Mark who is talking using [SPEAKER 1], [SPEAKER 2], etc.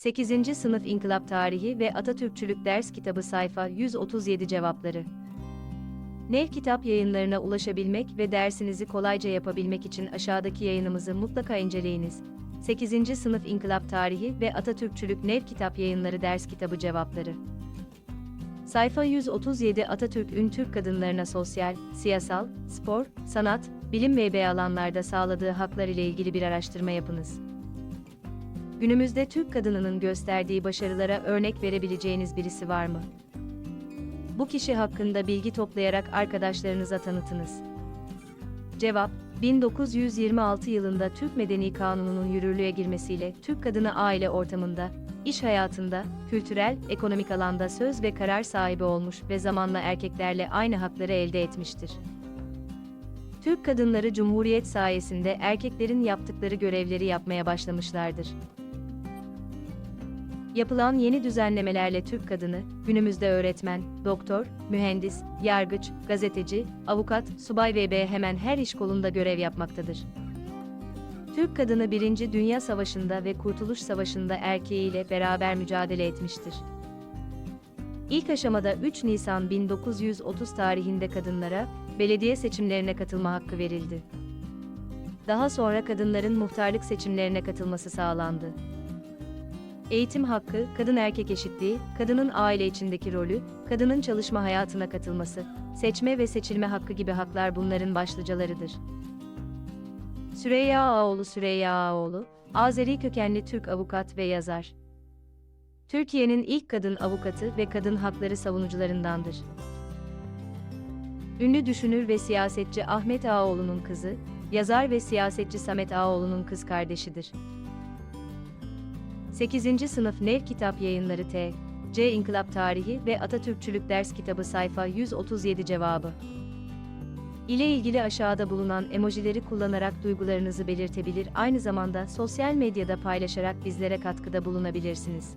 [SPEAKER 1] 8. Sınıf İnkılap Tarihi ve Atatürkçülük Ders Kitabı sayfa 137 cevapları. Nev Kitap yayınlarına ulaşabilmek ve dersinizi kolayca yapabilmek için aşağıdaki yayınımızı mutlaka inceleyiniz. 8. Sınıf İnkılap Tarihi ve Atatürkçülük Nev Kitap Yayınları Ders Kitabı Cevapları. Sayfa 137 Atatürk'ün Türk kadınlarına sosyal, siyasal, spor, sanat, bilim ve ebeği alanlarda sağladığı haklar ile ilgili bir araştırma yapınız. Günümüzde Türk kadınının gösterdiği başarılara örnek verebileceğiniz birisi var mı? Bu kişi hakkında bilgi toplayarak arkadaşlarınıza tanıtınız. Cevap 1926 yılında Türk Medeni Kanunu'nun yürürlüğe girmesiyle Türk kadını aile ortamında, iş hayatında, kültürel, ekonomik alanda söz ve karar sahibi olmuş ve zamanla erkeklerle aynı hakları elde etmiştir. Türk kadınları Cumhuriyet sayesinde erkeklerin yaptıkları görevleri yapmaya başlamışlardır. Yapılan yeni düzenlemelerle Türk kadını, günümüzde öğretmen, doktor, mühendis, yargıç, gazeteci, avukat, subay ve hemen her iş kolunda görev yapmaktadır. Türk kadını 1. Dünya Savaşı'nda ve Kurtuluş Savaşı'nda erkeğiyle beraber mücadele etmiştir. İlk aşamada 3 Nisan 1930 tarihinde kadınlara, belediye seçimlerine katılma hakkı verildi. Daha sonra kadınların muhtarlık seçimlerine katılması sağlandı. Eğitim hakkı, kadın erkek eşitliği, kadının aile içindeki rolü, kadının çalışma hayatına katılması, seçme ve seçilme hakkı gibi haklar bunların başlıcalarıdır. Süreyya Ağoğlu Süreyya Ağoğlu, Azeri kökenli Türk avukat ve yazar. Türkiye'nin ilk kadın avukatı ve kadın hakları savunucularındandır. Ünlü düşünür ve siyasetçi Ahmet Ağaoğlu'nun kızı, yazar ve siyasetçi Samet Ağaoğlu'nun kız kardeşidir. 8. Sınıf Nev Kitap Yayınları T. C. İnkılap Tarihi ve Atatürkçülük Ders Kitabı sayfa 137 cevabı. ile ilgili aşağıda bulunan emojileri kullanarak duygularınızı belirtebilir aynı zamanda sosyal medyada paylaşarak bizlere katkıda bulunabilirsiniz.